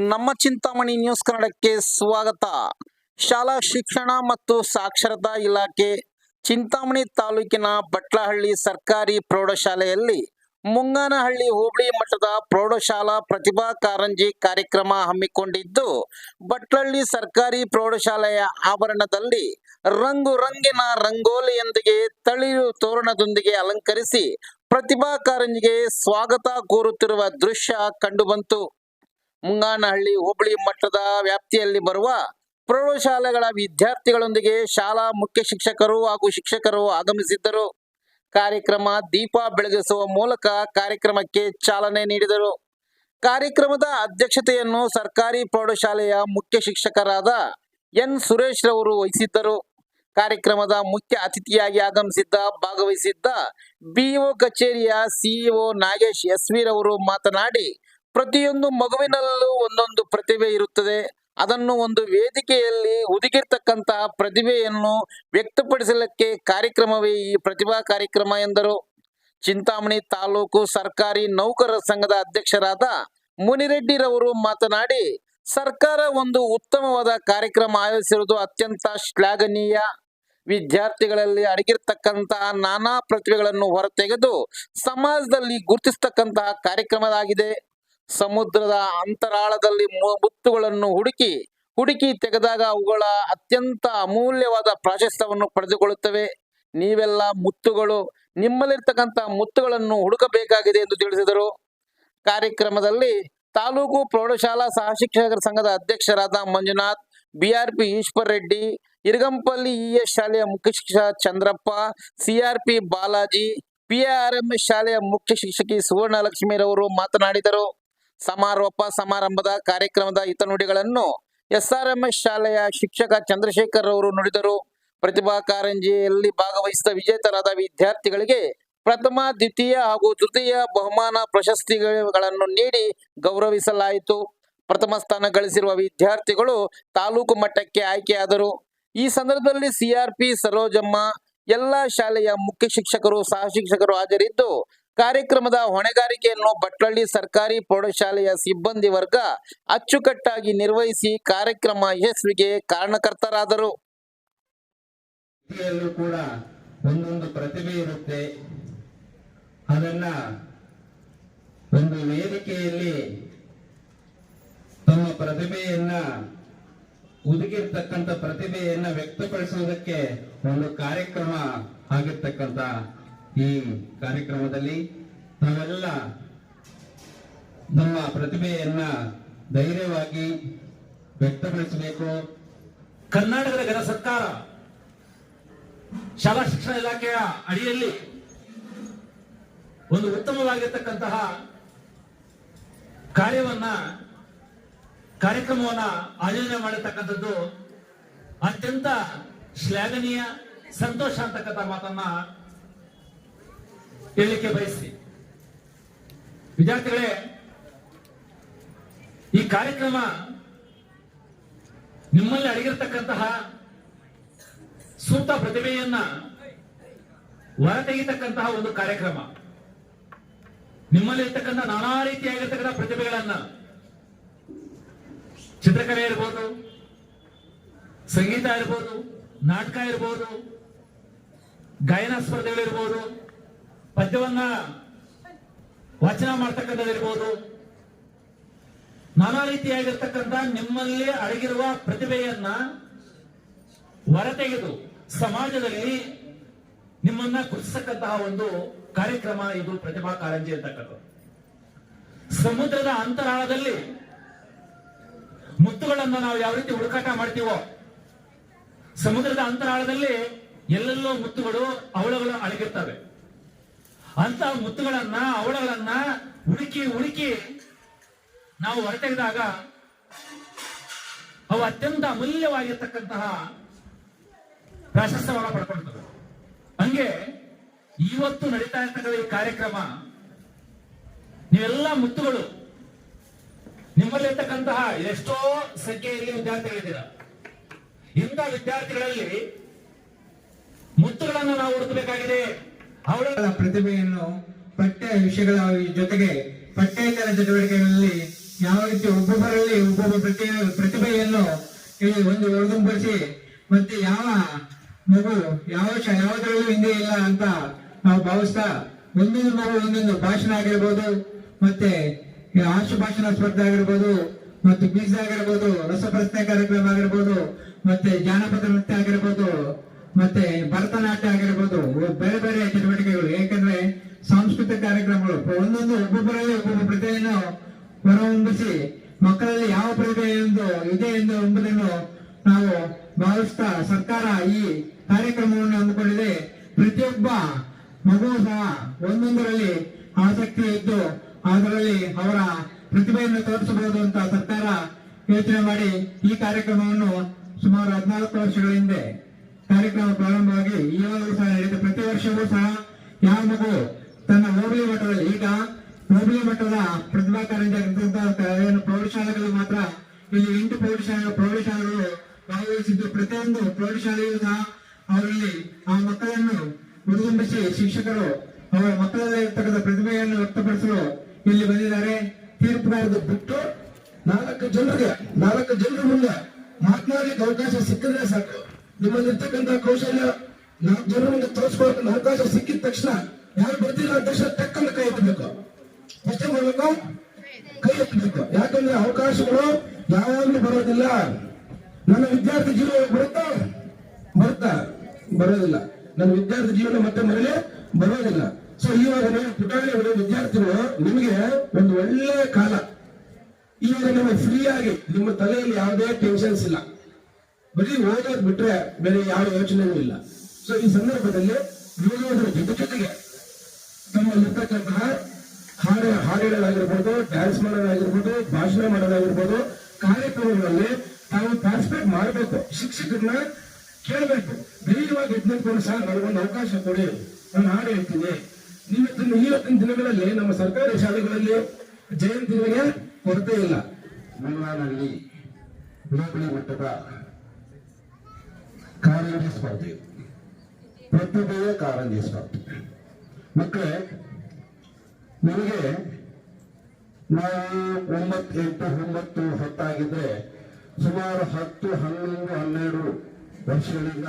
ನಮ್ಮ ಚಿಂತಾಮಣಿ ನ್ಯೂಸ್ ಕನ್ನಡಕ್ಕೆ ಸ್ವಾಗತ. ಶಾಲಾ ಶಿಕ್ಷಣ ಮತ್ತು ಸಾಕ್ಷರತಾ ಇಲಾಖೆ, ಚಿಂತಾಮಣಿ ತಾಲೂಕಿನ ಬಟ್ಲಹಳ್ಳಿ ಸರ್ಕಾರಿ ಪ್ರೌಢಶಾಲೆಯಲ್ಲಿ ಮುಂಗಾನಹಳ್ಳಿ ಹೋಬಳಿ ಮಠದ ಪ್ರೌಢಶಾಲಾ ಪ್ರತಿಭಾ ಕಾರಂಜಿ ಕಾರ್ಯಕ್ರಮ ಹಮ್ಮಿಕೊಂಡಿದ್ದು, ಬಟ್ಲಹಳ್ಳಿ ಸರ್ಕಾರಿ ಪ್ರೌಢಶಾಲೆಯ ಆವರಣದಲ್ಲಿ ರಂಗು ರಂಗಿನ ರಂಗೋಲಿಯೊಂದಿಗೆ ತಳಿರು ತೋರಣದೊಂದಿಗೆ ಅಲಂಕರಿಸಿ ಪ್ರತಿಭಾ ಕಾರಂಜಿಗೆ ಸ್ವಾಗತ ಕೋರುತ್ತಿರುವ ದೃಶ್ಯ ಕಂಡುಬಂತು. ಮುಂಗಾನಹಳ್ಳಿ ಹೋಬಳಿ ಮಟ್ಟದ ವ್ಯಾಪ್ತಿಯಲ್ಲಿ ಬರುವ ಪ್ರೌಢಶಾಲೆಗಳ ವಿದ್ಯಾರ್ಥಿಗಳೊಂದಿಗೆ ಶಾಲಾ ಮುಖ್ಯ ಶಿಕ್ಷಕರು ಹಾಗೂ ಶಿಕ್ಷಕರು ಆಗಮಿಸಿದ್ದರು. ಕಾರ್ಯಕ್ರಮ ದೀಪ ಬೆಳಗಿಸುವ ಮೂಲಕ ಕಾರ್ಯಕ್ರಮಕ್ಕೆ ಚಾಲನೆ ನೀಡಿದರು. ಕಾರ್ಯಕ್ರಮದ ಅಧ್ಯಕ್ಷತೆಯನ್ನು ಸರ್ಕಾರಿ ಪ್ರೌಢಶಾಲೆಯ ಮುಖ್ಯ ಶಿಕ್ಷಕರಾದ ಎನ್. ಸುರೇಶ್ ರವರು ವಹಿಸಿದ್ದರು. ಕಾರ್ಯಕ್ರಮದ ಮುಖ್ಯ ಅತಿಥಿಯಾಗಿ ಆಗಮಿಸಿದ್ದ, ಭಾಗವಹಿಸಿದ್ದ ಬಿಇಒ ಕಚೇರಿಯ ಸಿಇಒ ನಾಗೇಶ್ ಎಸ್ ವಿ ರವರು ಮಾತನಾಡಿ ಪ್ರತಿಯೊಂದು ಮಗುವಿನಲ್ಲೂ ಒಂದೊಂದು ಪ್ರತಿಭೆ ಇರುತ್ತದೆ. ಅದನ್ನು ಒಂದು ವೇದಿಕೆಯಲ್ಲಿ ಹುದುಗಿರ್ತಕ್ಕಂತಹ ಪ್ರತಿಭೆಯನ್ನು ವ್ಯಕ್ತಪಡಿಸಲಿಕ್ಕೆ ಕಾರ್ಯಕ್ರಮವೇ ಈ ಪ್ರತಿಭಾ ಕಾರ್ಯಕ್ರಮ ಎಂದರು. ಚಿಂತಾಮಣಿ ತಾಲೂಕು ಸರ್ಕಾರಿ ನೌಕರರ ಸಂಘದ ಅಧ್ಯಕ್ಷರಾದ ಮುನಿರೆಡ್ಡಿರವರು ಮಾತನಾಡಿ, ಸರ್ಕಾರ ಒಂದು ಉತ್ತಮವಾದ ಕಾರ್ಯಕ್ರಮ ಆಯೋಜಿಸಿರುವುದು ಅತ್ಯಂತ ಶ್ಲಾಘನೀಯ. ವಿದ್ಯಾರ್ಥಿಗಳಲ್ಲಿ ಅಡಗಿರ್ತಕ್ಕಂತಹ ನಾನಾ ಪ್ರತಿಭೆಗಳನ್ನು ಹೊರತೆಗೆದು ಸಮಾಜದಲ್ಲಿ ಗುರುತಿಸ್ತಕ್ಕಂತಹ ಕಾರ್ಯಕ್ರಮವಾಗಿದೆ ಸಮುದ್ರದ ಅಂತರಾಳದಲ್ಲಿ ಮುತ್ತುಗಳನ್ನು ಹುಡುಕಿ ಹುಡುಕಿ ತೆಗೆದಾಗ ಅವುಗಳ ಅತ್ಯಂತ ಅಮೂಲ್ಯವಾದ ಪ್ರಾಶಸ್ತ್ಯವನ್ನು ಪಡೆದುಕೊಳ್ಳುತ್ತವೆ. ನೀವೆಲ್ಲ ಮುತ್ತುಗಳು, ನಿಮ್ಮಲ್ಲಿರ್ತಕ್ಕಂಥ ಮುತ್ತುಗಳನ್ನು ಹುಡುಕಬೇಕಾಗಿದೆ ಎಂದು ತಿಳಿಸಿದರು. ಕಾರ್ಯಕ್ರಮದಲ್ಲಿ ತಾಲೂಕು ಪ್ರೌಢಶಾಲಾ ಸಹ ಶಿಕ್ಷಕರ ಸಂಘದ ಅಧ್ಯಕ್ಷರಾದ ಮಂಜುನಾಥ್ ಬಿಆರ್ಪಿ ಈಶ್ವರ್ ರೆಡ್ಡಿ, ಇರಗಂಪಲ್ಲಿ ಇಎಸ್ ಶಾಲೆಯ ಮುಖ್ಯ ಶಿಕ್ಷಕ ಚಂದ್ರಪ್ಪ ಸಿಆರ್ಪಿ ಬಾಲಾಜಿ ಪಿಆರ್ಎಂಎಸ್ ಶಾಲೆಯ ಮುಖ್ಯ ಶಿಕ್ಷಕಿ ಸುವರ್ಣಲಕ್ಷ್ಮಿರವರು ಮಾತನಾಡಿದರು. ಸಮಾರೋಪ ಸಮಾರಂಭದ ಕಾರ್ಯಕ್ರಮದ ಹಿತನುಡಿಗಳನ್ನು ಎಸ್ಆರ್ಎಂಎಸ್ ಶಾಲೆಯ ಶಿಕ್ಷಕ ಚಂದ್ರಶೇಖರ್ ಅವರು ನುಡಿದರು. ಪ್ರತಿಭಾ ಕಾರಂಜಿಯಲ್ಲಿ ಭಾಗವಹಿಸಿದ ವಿಜೇತರಾದ ವಿದ್ಯಾರ್ಥಿಗಳಿಗೆ ಪ್ರಥಮ, ದ್ವಿತೀಯ ಹಾಗೂ ತೃತೀಯ ಬಹುಮಾನ ಪ್ರಶಸ್ತಿಗಳನ್ನು ನೀಡಿ ಗೌರವಿಸಲಾಯಿತು. ಪ್ರಥಮ ಸ್ಥಾನ ಗಳಿಸಿರುವ ವಿದ್ಯಾರ್ಥಿಗಳು ತಾಲೂಕು ಮಟ್ಟಕ್ಕೆ ಆಯ್ಕೆಯಾದರು. ಈ ಸಂದರ್ಭದಲ್ಲಿ ಸಿಆರ್ಪಿ ಸರೋಜಮ್ಮ, ಎಲ್ಲ ಶಾಲೆಯ ಮುಖ್ಯ ಶಿಕ್ಷಕರು, ಸಹ ಶಿಕ್ಷಕರು ಹಾಜರಿದ್ದು ಕಾರ್ಯಕ್ರಮದ ಹೊಣೆಗಾರಿಕೆಯನ್ನು ಬಟ್ಲಳ್ಳಿ ಸರ್ಕಾರಿ ಪ್ರೌಢಶಾಲೆಯ ಸಿಬ್ಬಂದಿ ವರ್ಗ ಅಚ್ಚುಕಟ್ಟಾಗಿ ನಿರ್ವಹಿಸಿ ಕಾರ್ಯಕ್ರಮ ಯಶಸ್ವಿಗೆ ಕಾರಣಕರ್ತರಾದರು. ಕೂಡ ಒಂದೊಂದು ಪ್ರತಿಭೆ ಇರುತ್ತೆ. ಅದನ್ನ ಒಂದು ವೇದಿಕೆಯಲ್ಲಿ ತಮ್ಮ ಪ್ರತಿಭೆಯನ್ನ ಉದುಗಿರ್ತಕ್ಕಂಥ ಪ್ರತಿಭೆಯನ್ನ ವ್ಯಕ್ತಪಡಿಸುವುದಕ್ಕೆ ಒಂದು ಕಾರ್ಯಕ್ರಮ ಆಗಿರ್ತಕ್ಕಂಥ ಈ ಕಾರ್ಯಕ್ರಮದಲ್ಲಿ ನಾವೆಲ್ಲ ನಮ್ಮ ಪ್ರತಿಭೆಯನ್ನ ಧೈರ್ಯವಾಗಿ ವ್ಯಕ್ತಪಡಿಸಬೇಕು. ಕರ್ನಾಟಕದ ಗಣ ಸರ್ಕಾರ, ಶಾಲಾ ಶಿಕ್ಷಣ ಇಲಾಖೆಯ ಅಡಿಯಲ್ಲಿ ಒಂದು ಉತ್ತಮವಾಗಿರ್ತಕ್ಕಂತಹ ಕಾರ್ಯವನ್ನ, ಕಾರ್ಯಕ್ರಮವನ್ನ ಆಯೋಜನೆ ಮಾಡಿರ್ತಕ್ಕಂಥದ್ದು ಅತ್ಯಂತ ಶ್ಲಾಘನೀಯ, ಸಂತೋಷ ಅಂತಕ್ಕಂಥ ಮಾತನ್ನ ಹೇಳಲಿಕ್ಕೆ ಬಯಸ್ತೀನಿ. ವಿದ್ಯಾರ್ಥಿಗಳೇ, ಈ ಕಾರ್ಯಕ್ರಮ ನಿಮ್ಮಲ್ಲಿ ಅಡಗಿರ್ತಕ್ಕಂತಹ ಸೂಕ್ತ ಪ್ರತಿಭೆಯನ್ನ ಹೊರತೆಗೆತಕ್ಕಂತಹ ಒಂದು ಕಾರ್ಯಕ್ರಮ. ನಿಮ್ಮಲ್ಲಿ ಇರ್ತಕ್ಕಂಥ ನಾನಾ ರೀತಿಯಾಗಿರ್ತಕ್ಕಂಥ ಪ್ರತಿಭೆಗಳನ್ನ ಚಿತ್ರಕಲೆ ಇರ್ಬೋದು, ಸಂಗೀತ ಇರ್ಬೋದು, ನಾಟಕ ಇರ್ಬೋದು, ಗಾಯನ ಸ್ಪರ್ಧೆಗಳಿರ್ಬೋದು ಪದ್ಯವನ್ನ ವಾಚನ ಮಾಡ್ತಕ್ಕಂಥದ್ದಿರ್ಬೋದು. ನಾನಾ ರೀತಿಯಾಗಿರ್ತಕ್ಕಂಥ ನಿಮ್ಮಲ್ಲಿ ಅಡಗಿರುವ ಪ್ರತಿಭೆಯನ್ನ ಹೊರತೆಗೆದು ಸಮಾಜದಲ್ಲಿ ನಿಮ್ಮನ್ನ ಗುರುತಿಸತಕ್ಕಂತಹ ಒಂದು ಕಾರ್ಯಕ್ರಮ ಇದು ಪ್ರತಿಭಾ ಕಾರಂಜಿ ಅಂತಕ್ಕಂಥದ್ದು. ಸಮುದ್ರದ ಅಂತರಾಳದಲ್ಲಿ ಮುತ್ತುಗಳನ್ನ ನಾವು ಯಾವ ರೀತಿ ಹುಡುಕಾಟ ಮಾಡ್ತೀವೋ, ಸಮುದ್ರದ ಅಂತರಾಳದಲ್ಲಿ ಎಲ್ಲೆಲ್ಲೋ ಮುತ್ತುಗಳು ಅವಳಗಳು ಅಡಗಿರ್ತವೆ. ಅಂತ ಮುತ್ತುಗಳನ್ನ ಅವಳಗಳನ್ನ ಹುಡುಕಿ ಹುಡುಕಿ ನಾವು ಹೊರತೆಗೆದಾಗ ಅವು ಅತ್ಯಂತ ಅಮೂಲ್ಯವಾಗಿರ್ತಕ್ಕಂತಹ ಪ್ರಾಶಸ್ತ್ಯವನ್ನು ಪಡ್ಕೊಳ್ತವೆ. ಹಂಗೆ ಇವತ್ತು ನಡೀತಾ ಇರ್ತಕ್ಕಂಥ ಈ ಕಾರ್ಯಕ್ರಮ, ನೀವೆಲ್ಲ ಮುತ್ತುಗಳು, ನಿಮ್ಮಲ್ಲಿರ್ತಕ್ಕಂತಹ ಎಷ್ಟೋ ಸಂಖ್ಯೆಯಲ್ಲಿ ವಿದ್ಯಾರ್ಥಿಗಳಿದ್ದೀರ. ಇಂಥ ವಿದ್ಯಾರ್ಥಿಗಳಲ್ಲಿ ಮುತ್ತುಗಳನ್ನು ನಾವು ಹುಡುಕಬೇಕಾಗಿದೆ. ಅವಳ ಪ್ರತಿಭೆಯನ್ನು ಪಠ್ಯ ವಿಷಯಗಳ ಜೊತೆಗೆ ಪಠ್ಯೇತರ ಚಟುವಟಿಕೆಗಳಲ್ಲಿ ಯಾವ ರೀತಿ ಒಬ್ಬೊಬ್ಬರಲ್ಲಿ ಒಬ್ಬೊಬ್ಬ ಪ್ರತಿ, ಪ್ರತಿಭೆಯನ್ನು ಇಲ್ಲಿ ಒಂದು ಒಳಗೊಂಬಡಿಸಿ ಮತ್ತೆ ಯಾವ ಮಗು ಯಾವ ಯಾವುದರಲ್ಲೂ ಹಿಂದೆ ಇಲ್ಲ ಅಂತ ನಾವು ಭಾವಿಸ್ತಾ ಒಂದೊಂದು ಮಗು ಒಂದೊಂದು ಭಾಷಣ ಆಗಿರ್ಬೋದು ಮತ್ತೆ ಆಶು ಭಾಷಣ ಸ್ಪರ್ಧೆ ಆಗಿರ್ಬೋದು ಮತ್ತು ಬೀಜ ಆಗಿರ್ಬೋದು ರಸಪ್ರಶ್ನೆ ಕಾರ್ಯಕ್ರಮ ಆಗಿರ್ಬೋದು ಮತ್ತೆ ಜಾನಪದ ನೃತ್ಯ ಆಗಿರ್ಬೋದು ಮತ್ತೆ ಭರತನಾಟ್ಯ ಆಗಿರ್ಬೋದು, ಬೇರೆ ಬೇರೆ ಚಟುವಟಿಕೆಗಳು ಯಾಕಂದ್ರೆ ಸಾಂಸ್ಕೃತಿಕ ಕಾರ್ಯಕ್ರಮಗಳು ಒಂದೊಂದು ಒಬ್ಬೊಬ್ಬರಲ್ಲಿ ಒಬ್ಬೊಬ್ಬ ಪ್ರತಿಭೆಯನ್ನು ಹೊರಹೊಂಬಿಸಿ ಮಕ್ಕಳಲ್ಲಿ ಯಾವ ಪ್ರತಿಭೆ ಎಂದು, ಇದೆ ಎಂದು ಎಂಬುದನ್ನು ನಾವು ಭಾವಿಸ್ತಾ ಸರ್ಕಾರ ಈ ಕಾರ್ಯಕ್ರಮವನ್ನು ಹಮ್ಮಿಕೊಂಡಿದೆ ಪ್ರತಿಯೊಬ್ಬ ಮಗು ಸಹ ಒಂದೊಂದರಲ್ಲಿ ಆಸಕ್ತಿ ಇದ್ದು, ಅದರಲ್ಲಿ ಅವರ ಪ್ರತಿಭೆಯನ್ನು ತೋರಿಸಬಹುದು ಅಂತ ಸರ್ಕಾರ ಯೋಚನೆ ಮಾಡಿ ಈ ಕಾರ್ಯಕ್ರಮವನ್ನು ಸುಮಾರು ಹದಿನಾಲ್ಕು ವರ್ಷಗಳ ಹಿಂದೆ ಕಾರ್ಯಕ್ರಮ ಪ್ರಾರಂಭವಾಗಿ ಈಗಾಗಲೂ ಸಹ ನಡೆಯುತ್ತೆ ಪ್ರತಿ ವರ್ಷವೂ ಸಹ ಯಾವ ಮಗು ತನ್ನ ಹೋಬಳಿ ಮಟ್ಟದಲ್ಲಿ ಈಗ ಹೋಬಳಿ ಮಟ್ಟದ ಪ್ರತಿಭಾ ಕಾರಂಜಿ ಏನು ಪ್ರೌಢಶಾಲೆಗಳು ಮಾತ್ರ ಇಲ್ಲಿ ಎಂಟು ಪ್ರೌಢಶಾಲೆ, ಪ್ರೌಢಶಾಲೆಗಳು ಭಾಗವಹಿಸಿದ್ದು. ಪ್ರತಿಯೊಂದು ಪ್ರೌಢಶಾಲೆಯೂ ಸಹ ಅವರಲ್ಲಿ ಆ ಮಕ್ಕಳನ್ನು ಹುರಿದುಂಬಿಸಿ ಶಿಕ್ಷಕರು ಅವರ ಮಕ್ಕಳಲ್ಲಿ ಇರ್ತಕ್ಕಂಥ ಪ್ರತಿಭೆಯನ್ನು ವ್ಯಕ್ತಪಡಿಸಲು ಇಲ್ಲಿ ಬಂದಿದ್ದಾರೆ. ತೀರ್ಪುಗಾರದು ಬಿಟ್ಟು ನಾಲ್ಕು ಜನರಿಗೆ, ನಾಲ್ಕು ಜನರ ಮುಂದೆ ಮಾತನಾಡಲಿಕ್ಕೆ ಅವಕಾಶ ಸಿಕ್ಕಿದ್ರೆ ಸಾಕು. ನಿಮ್ಮಲ್ಲಿರ್ತಕ್ಕಂಥ ಕೌಶಲ್ಯ ನಾಲ್ಕು ಜನರ ಮುಂದೆ ತೋರಿಸ್ಕೊಳ್ಳೋಕೆ ಅವಕಾಶ ಸಿಕ್ಕಿದ ತಕ್ಷಣ ಯಾರು ಬರ್ತಿಲ್ಲ ಅಂದ ತಕ್ಷಣ ಟಕ್ಕನ್ನು ಕೈ ಎತ್ತಬೇಕು. ಎಷ್ಟೇ ಮಾಡಬೇಕು? ಕೈ ಎತ್ತಬೇಕು. ಯಾಕಂದ್ರೆ ಅವಕಾಶಗಳು ಯಾವಾಗ್ಲೂ ಬರೋದಿಲ್ಲ. ನನ್ನ ವಿದ್ಯಾರ್ಥಿ ಜೀವನ ಬರುತ್ತಾ? ಬರುತ್ತಾ? ಬರೋದಿಲ್ಲ. ನನ್ನ ವಿದ್ಯಾರ್ಥಿ ಜೀವನ ಮತ್ತೆ ಮರಳಿ ಬರೋದಿಲ್ಲ. ಸೊ ಇವಾಗ ನೀವು ಪುಟಾಣಿ ವಿದ್ಯಾರ್ಥಿಗಳು ನಿಮಗೆ ಒಂದು ಒಳ್ಳೆ ಕಾಲ. ಈವಾಗ ನಿಮಗೆ ಫ್ರೀ ಆಗಿ ನಿಮ್ಮ ತಲೆಯಲ್ಲಿ ಯಾವುದೇ ಟೆನ್ಷನ್ಸ್ ಇಲ್ಲ. ಬರೀ ಓದೋದ್ ಬಿಟ್ರೆ ಬೇರೆ ಯಾವ ಯೋಚನೆಯೂ ಇಲ್ಲ. ಸೊ ಈ ಸಂದರ್ಭದಲ್ಲಿ ಓದೋದ್ರ ಜೊತೆ ಜೊತೆಗೆ ತಮ್ಮಲ್ಲಿರ್ತಕ್ಕಂತಹ ಹಾಡು ಹಾಡು ಹೇಳೋದಾಗಿರ್ಬೋದು ಡ್ಯಾನ್ಸ್ ಮಾಡೋದಾಗಿರ್ಬೋದು, ಭಾಷಣ ಮಾಡೋದಾಗಿರ್ಬೋದು, ಕಾರ್ಯಕ್ರಮಗಳಲ್ಲಿ ತಾವು ಪಾರ್ಟಿಸಿಪೇಟ್ ಮಾಡಬೇಕು. ಶಿಕ್ಷಕರನ್ನ ಕೇಳಬೇಕು. ಧೈರ್ಯವಾಗಿ ಎದ್ದು ಸಹ ನನಗೊಂದು ಅವಕಾಶ ಕೊಡಿ. ನಾನು ಹಾಡು ಹೇಳ್ತೀನಿ. ಇವತ್ತಿನ ಇವತ್ತಿನ ದಿನಗಳಲ್ಲಿ ನಮ್ಮ ಸರ್ಕಾರಿ ಶಾಲೆಗಳಲ್ಲಿ ಜಯಂತಿಗಳಿಗೆ ಕೊರತೆ ಇಲ್ಲ. ಮಲ್ನಾಡಲ್ಲಿ ಹೋಬಳಿ ಮಟ್ಟದ ಕಾರಂಜಿ ಸ್ಪರ್ಧೆ. ಪ್ರತಿಭೆಯ ಕಾರಂಜಿ ಸ್ಪರ್ಧೆ. ಮಕ್ಕಳೇ, ನಮಗೆ ನಾವು ಒಂಬತ್ತು ಎಂಟು ಒಂಬತ್ತು ಹತ್ತಾಗಿದ್ರೆ ಸುಮಾರು ಹತ್ತು, ಹನ್ನೊಂದು, ಹನ್ನೆರಡು ವರ್ಷಗಳಿಂದ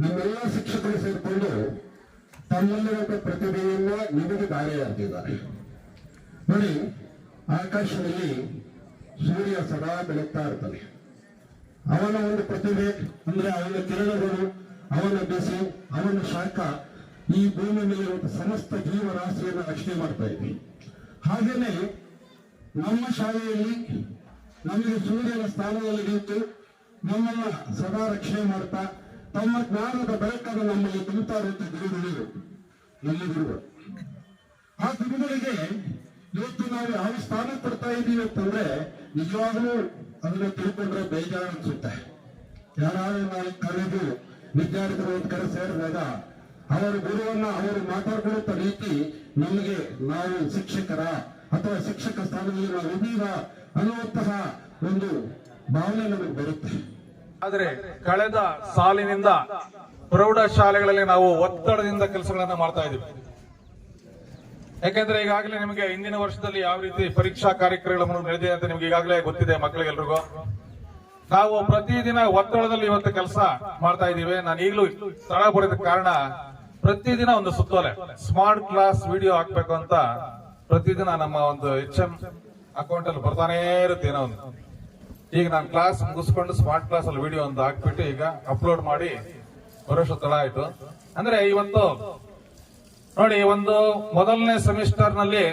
ನಮ್ಮೆಲ್ಲ ಶಿಕ್ಷಕರು ಸೇರಿಕೊಂಡು ತಮ್ಮಲ್ಲಿರುವಂತಹ ಪ್ರತಿಭೆಯನ್ನ ನಿಮಗೆ ದಾರಿ ಅಂತಿದ್ದಾರೆ ನೋಡಿ, ಆಕಾಶದಲ್ಲಿ ಸೂರ್ಯ ಸದಾ ಬೆಳಗ್ತಾ ಇರ್ತಾನೆ ಅವನ ಒಂದು ಪ್ರತಿಭೆ ಅಂದ್ರೆ ಅವನ ಕಿರಣಗಳು, ಅವನ ಬೆಸೆ, ಅವನ ಶಾಖ ಈ ಭೂಮಿ ಒಂದು ಸಮಸ್ತ ಜೀವರಾಶಿಯನ್ನು ರಕ್ಷಣೆ ಮಾಡ್ತಾ ಇದ್ವಿ. ಹಾಗೇನೆ ನಮ್ಮ ಶಾಲೆಯಲ್ಲಿ ನಮಗೆ ಸೂರ್ಯನ ಸ್ಥಾನದಲ್ಲಿ ನಿಂತು ನಮ್ಮನ್ನ ಸದಾ ರಕ್ಷಣೆ ಮಾಡ್ತಾ ತಮ್ಮ ಜ್ಞಾನದ ಬೆಳಕನ್ನು ನಮ್ಮಲ್ಲಿ ತುಂಬುತ್ತಾ ಇರುವಂತ ಗುರುಗಳು ನಮ್ಮ ಗುರುಗಳು ಆ ಗುರುಗಳಿಗೆ ಇವತ್ತು ನಾವು ಯಾವ ಸ್ಥಾನ ಕೊಡ್ತಾ ಇದ್ದೀವಿ ಅಂತಂದ್ರೆ, ನಿಜವಾಗ್ಲೂ ಅದನ್ನ ತಿಳ್ಕೊಂಡ್ರೆ ಬೇಜಾರು ಅನ್ಸುತ್ತೆ. ಯಾರಾದ್ರೂ ನಾವು ಕರೆದು ವಿದ್ಯಾರ್ಥಿಗಳು ಒಂದು ಕಡೆ ಸೇರಿದಾಗ ಅವರ ಗುರುವನ್ನ ಅವರು ಮಾತಾಡ್ಕೊಳ್ಳುತ್ತ ರೀತಿ ನಮಗೆ ನಾವು ಶಿಕ್ಷಕರ ಅಥವಾ ಶಿಕ್ಷಕ ಸ್ಥಾನದಲ್ಲಿ ನಾವು ಇದೀವ ಅನ್ನುವಂತಹ ಒಂದು ಭಾವನೆ ನಮಗೆ ಬರುತ್ತೆ. ಆದರೆ ಕಳೆದ ಸಾಲಿನಿಂದ ಪ್ರೌಢ ಶಾಲೆಗಳಲ್ಲಿ ನಾವು ಒತ್ತಡದಿಂದ ಕೆಲಸಗಳನ್ನ ಮಾಡ್ತಾ ಇದ್ದೀವಿ. ಯಾಕೆಂದ್ರೆ ಈಗಾಗಲೇ ನಿಮಗೆ ಹಿಂದಿನ ವರ್ಷದಲ್ಲಿ ಯಾವ ರೀತಿ ಪರೀಕ್ಷಾ ಕಾರ್ಯಕ್ರಮಗಳು ನಡೆದಿದೆ ಅಂತ ನಿಮ್ಗೆ ಈಗಾಗಲೇ ಗೊತ್ತಿದೆ ಮಕ್ಕಳಿಗೆಲ್ರಿಗೂ. ನಾವು ಪ್ರತಿದಿನ ಒತ್ತಡದಲ್ಲಿ ಇವತ್ತು ಕೆಲಸ ಮಾಡ್ತಾ ಇದ್ದೀವಿ. ನಾನು ಈಗಲೂ ಸ್ಥಳ ಬರೋದ ಕಾರಣ ಪ್ರತಿದಿನ ಒಂದು ಸುತ್ತೋಲೆ ಸ್ಮಾರ್ಟ್ ಕ್ಲಾಸ್ ವಿಡಿಯೋ ಹಾಕ್ಬೇಕು ಅಂತ ಪ್ರತಿದಿನ ನಮ್ಮ ಒಂದು ಎಚ್ ಎಂ ಅಕೌಂಟ್ ಅಲ್ಲಿ ಬರ್ತಾನೇ ಇರುತ್ತೆ ಏನೋ ಒಂದು. ಈಗ ನಾನು ಕ್ಲಾಸ್ ಮುಗಿಸ್ಕೊಂಡು ಸ್ಮಾರ್ಟ್ ಕ್ಲಾಸ್ ಅಲ್ಲಿ ವಿಡಿಯೋ ಒಂದು ಹಾಕ್ಬಿಟ್ಟು ಈಗ ಅಪ್ಲೋಡ್ ಮಾಡಿ, ಬರೋಷ್ಟು ತಳ ಆಯ್ತು. ಅಂದ್ರೆ ಇವತ್ತು ನೋಡಿ ಒಂದು ಮೊದಲನೇ ಸೆಮಿಸ್ಟರ್ನಲ್ಲಿ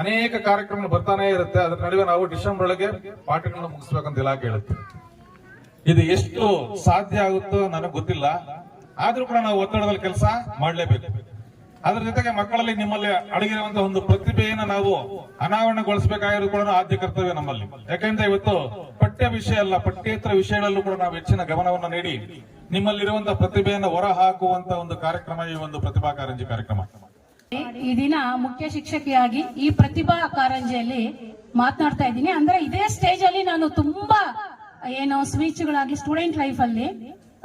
ಅನೇಕ ಕಾರ್ಯಕ್ರಮಗಳು ಬರ್ತಾನೆ ಇರುತ್ತೆ. ಅದ್ರ ನಡುವೆ ನಾವು ಡಿಸೆಂಬರ್ ಒಳಗೆ ಪಾಠಗಳನ್ನು ಮುಗಿಸ್ಬೇಕಂತ ಇಲಾಖೆ ಹೇಳುತ್ತೆ. ಇದು ಎಷ್ಟು ಸಾಧ್ಯ ಆಗುತ್ತೋ ನನಗೆ ಗೊತ್ತಿಲ್ಲ. ಆದ್ರೂ ಕೂಡ ನಾವು ಒತ್ತಡದಲ್ಲಿ ಕೆಲಸ ಮಾಡಲೇಬೇಕು. ಅದ್ರ ಜೊತೆಗೆ ಮಕ್ಕಳಲ್ಲಿ ನಿಮ್ಮಲ್ಲಿ ಅಡಗಿರುವಂತಹ ಒಂದು ಪ್ರತಿಭೆಯನ್ನು ನಾವು ಅನಾವರಣಗೊಳಿಸಬೇಕಾಗಿರೋ ಕೂಡ ಆದ್ಯ ಕರ್ತವ್ಯ ನಮ್ಮಲ್ಲಿ. ಯಾಕೆಂದ್ರೆ ಇವತ್ತು ಪಠ್ಯ ವಿಷಯ ಅಲ್ಲ, ಪಠ್ಯೇತರ ವಿಷಯಗಳಲ್ಲೂ ಕೂಡ ನಾವು ಹೆಚ್ಚಿನ ಗಮನವನ್ನು ನೀಡಿ ನಿಮ್ಮಲ್ಲಿರುವಂತಹ ಪ್ರತಿಭೆಯನ್ನು ಹೊರ ಹಾಕುವಂತ ಒಂದು ಕಾರ್ಯಕ್ರಮ, ಈ ಒಂದು ಪ್ರತಿಭಾ ಕಾರಂಜಿ ಕಾರ್ಯಕ್ರಮ. ಈ ದಿನ ಮುಖ್ಯ ಶಿಕ್ಷಕಿಯಾಗಿ ಈ ಪ್ರತಿಭಾ ಕಾರಂಜಿಯಲ್ಲಿ ಮಾತನಾಡ್ತಾ ಇದ್ದೀನಿ. ಅಂದ್ರೆ ಇದೇ ಸ್ಟೇಜ್ ಅಲ್ಲಿ ನಾನು ತುಂಬಾ, ಏನು ಸ್ಪೀಚ್ಗಳಾಗ್ಲಿ ಸ್ಟೂಡೆಂಟ್ ಲೈಫ್ ಅಲ್ಲಿ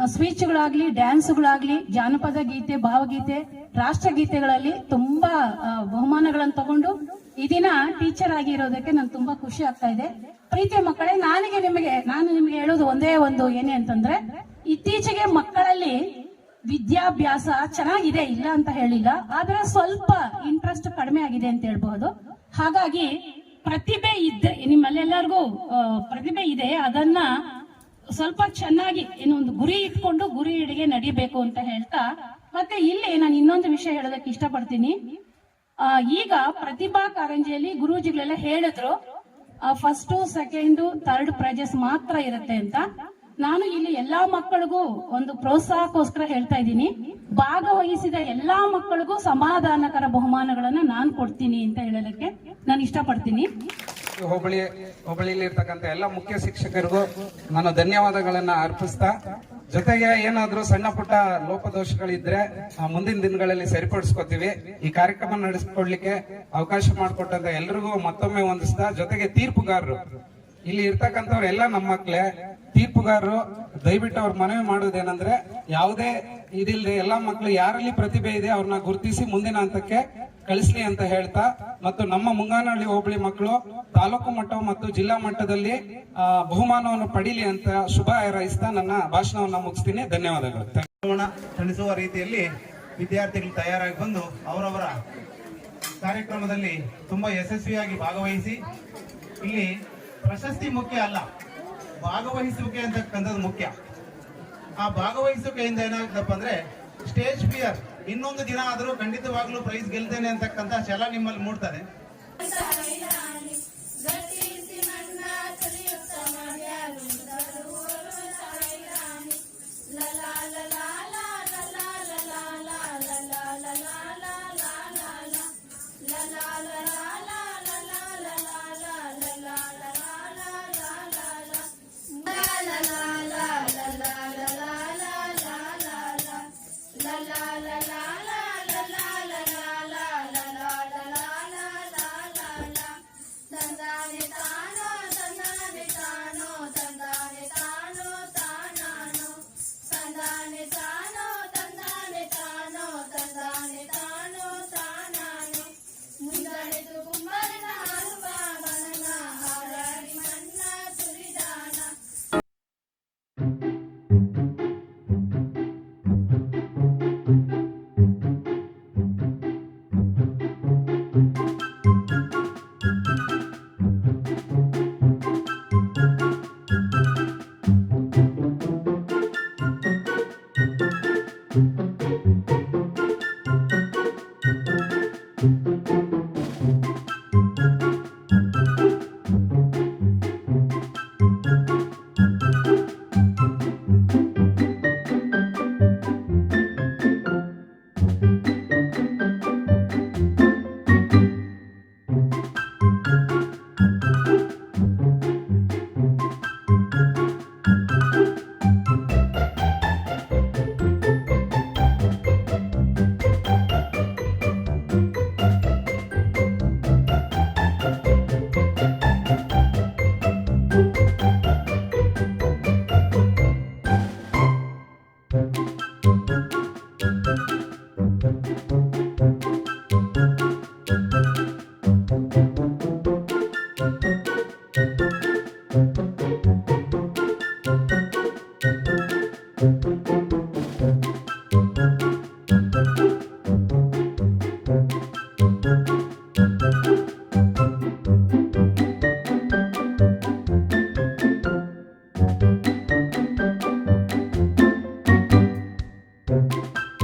ಸ್ಪೀಚ್ಗಳಾಗ್ಲಿ, ಡ್ಯಾನ್ಸ್ಗಳಾಗ್ಲಿ, ಜಾನಪದ ಗೀತೆ, ಭಾವಗೀತೆ, ರಾಷ್ಟ್ರಗೀತೆಗಳಲ್ಲಿ ತುಂಬಾ ಬಹುಮಾನಗಳನ್ನು ತಗೊಂಡು ಈ ದಿನ ಟೀಚರ್ ಆಗಿರೋದಕ್ಕೆ ನಂಗೆ ತುಂಬಾ ಖುಷಿ ಆಗ್ತಾ ಇದೆ. ಪ್ರೀತಿಯ ಮಕ್ಕಳೇ, ನನಗೆ ನಿಮಗೆ, ನಾನು ನಿಮಗೆ ಹೇಳೋದು ಒಂದೇ ಒಂದು ಏನೇ ಅಂತಂದ್ರೆ, ಇತ್ತೀಚೆಗೆ ಮಕ್ಕಳಲ್ಲಿ ವಿದ್ಯಾಭ್ಯಾಸ ಚೆನ್ನಾಗಿದೆ, ಇಲ್ಲ ಅಂತ ಹೇಳಿಲ್ಲ, ಆದ್ರೆ ಸ್ವಲ್ಪ ಇಂಟ್ರೆಸ್ಟ್ ಕಡಿಮೆ ಆಗಿದೆ ಅಂತ ಹೇಳ್ಬಹುದು. ಹಾಗಾಗಿ ಪ್ರತಿಭೆ ಇದ್ದ ನಿಮ್ಮಲ್ಲೆಲ್ಲರಿಗೂ ಪ್ರತಿಭೆ ಇದೆ, ಅದನ್ನ ಸ್ವಲ್ಪ ಚೆನ್ನಾಗಿ ಏನೋ ಗುರಿ ಇಟ್ಕೊಂಡು ಗುರಿ ಹಿಡಿಗೆ ನಡಿಬೇಕು ಅಂತ ಹೇಳ್ತಾ, ಮತ್ತೆ ಇಲ್ಲಿ ನಾನು ಇನ್ನೊಂದು ವಿಷಯ ಹೇಳೋದಕ್ಕೆ ಇಷ್ಟಪಡ್ತೀನಿ. ಈಗ ಪ್ರತಿಭಾ ಕಾರಂಜಿಯಲ್ಲಿ ಗುರೂಜಿಗಳೆಲ್ಲ ಹೇಳಿದ್ರು ಫಸ್ಟ್ ಸೆಕೆಂಡ್ ಥರ್ಡ್ ಪ್ರೈಜಸ್ ಮಾತ್ರ ಇರುತ್ತೆ ಅಂತ. ನಾನು ಇಲ್ಲಿ ಎಲ್ಲಾ ಮಕ್ಕಳಿಗೂ ಒಂದು ಪ್ರೋತ್ಸಾಹಕ್ಕೋಸ್ಕರ ಹೇಳ್ತಾ ಇದ್ದೀನಿ. ಭಾಗವಹಿಸಿದ ಎಲ್ಲಾ ಮಕ್ಕಳಿಗೂ ಸಮಾಧಾನಕರ ಬಹುಮಾನಗಳನ್ನ ನಾನು ಕೊಡ್ತೀನಿ ಅಂತ ಹೇಳೋದಕ್ಕೆ ನಾನು ಇಷ್ಟಪಡ್ತೀನಿ. ಹೋಬಳಿ ಹೋಬಳಿಯಲ್ಲಿ ಇರ್ತಕ್ಕಂಥ ಎಲ್ಲ ಮುಖ್ಯ ಶಿಕ್ಷಕರಿಗೂ ನಾನು ಧನ್ಯವಾದಗಳನ್ನ ಅರ್ಪಿಸ್ತಾ, ಜೊತೆಗೆ ಏನಾದ್ರೂ ಸಣ್ಣ ಪುಟ್ಟ ಲೋಪದೋಷಗಳಿದ್ರೆ ಮುಂದಿನ ದಿನಗಳಲ್ಲಿ ಸರಿಪಡಿಸ್ಕೊತೀವಿ. ಈ ಕಾರ್ಯಕ್ರಮ ನಡೆಸ್ಕೊಡ್ಲಿಕ್ಕೆ ಅವಕಾಶ ಮಾಡಿಕೊಟ್ಟಂತ ಎಲ್ರಿಗೂ ಮತ್ತೊಮ್ಮೆ ಹೊಂದಿಸ್ತಾ ಜೊತೆಗೆ ತೀರ್ಪುಗಾರರು. ಇಲ್ಲಿ ಇರ್ತಕ್ಕಂಥವ್ರು ಎಲ್ಲ ನಮ್ಮ ಮಕ್ಳೇ. ತೀರ್ಪುಗಾರರು, ದಯವಿಟ್ಟು ಅವ್ರ ಮನವಿ ಮಾಡೋದೇನಂದ್ರೆ ಯಾವುದೇ ಇದಿಲ್ಲದೆ ಎಲ್ಲಾ ಮಕ್ಕಳು ಯಾರಲ್ಲಿ ಪ್ರತಿಭೆ ಇದೆ ಅವ್ರನ್ನ ಗುರುತಿಸಿ ಮುಂದಿನ ಹಂತಕ್ಕೆ ಕಳಿಸ್ಲಿ ಅಂತ ಹೇಳ್ತಾ, ಮತ್ತು ನಮ್ಮ ಮುಂಗಾನಹಳ್ಳಿ ಹೋಬಳಿ ಮಕ್ಕಳು, ತಾಲೂಕು ಮಟ್ಟ ಮತ್ತು ಜಿಲ್ಲಾ ಮಟ್ಟದಲ್ಲಿ ಬಹುಮಾನವನ್ನು ಪಡೀಲಿ ಅಂತ ಶುಭ ಹಾರೈಸ್ತಾ ನನ್ನ ಭಾಷಣವನ್ನ ಮುಗಿಸ್ತೀನಿ. ಧನ್ಯವಾದಗಳು. ತಣಿಸುವ ರೀತಿಯಲ್ಲಿ ವಿದ್ಯಾರ್ಥಿಗಳು ತಯಾರಾಗಿ ಬಂದು ಅವರವರ ಕಾರ್ಯಕ್ರಮದಲ್ಲಿ ತುಂಬಾ ಯಶಸ್ವಿಯಾಗಿ ಭಾಗವಹಿಸಿ, ಇಲ್ಲಿ ಪ್ರಶಸ್ತಿ ಮುಖ್ಯ ಅಲ್ಲ, ಭಾಗವಹಿಸುವಿಕೆ ಅಂತಕ್ಕಂಥದ್ದು ಮುಖ್ಯ. ಆ ಭಾಗವಹಿಸುವಿಕೆಯಿಂದ ಏನಾಗುತ್ತಪ್ಪ ಅಂದ್ರೆ ಸ್ಟೇಜ್ ಫಿಯರ್ ಇನ್ನೊಂದು ದಿನ ಆದರೂ ಖಂಡಿತವಾಗ್ಲೂ ಪ್ರೈಸ್ ಗೆಲ್ತೇನೆ ಅಂತಕ್ಕಂಥ ಛಲ ನಿಮ್ಮಲ್ಲಿ ಮೂಡ್ತದೆ.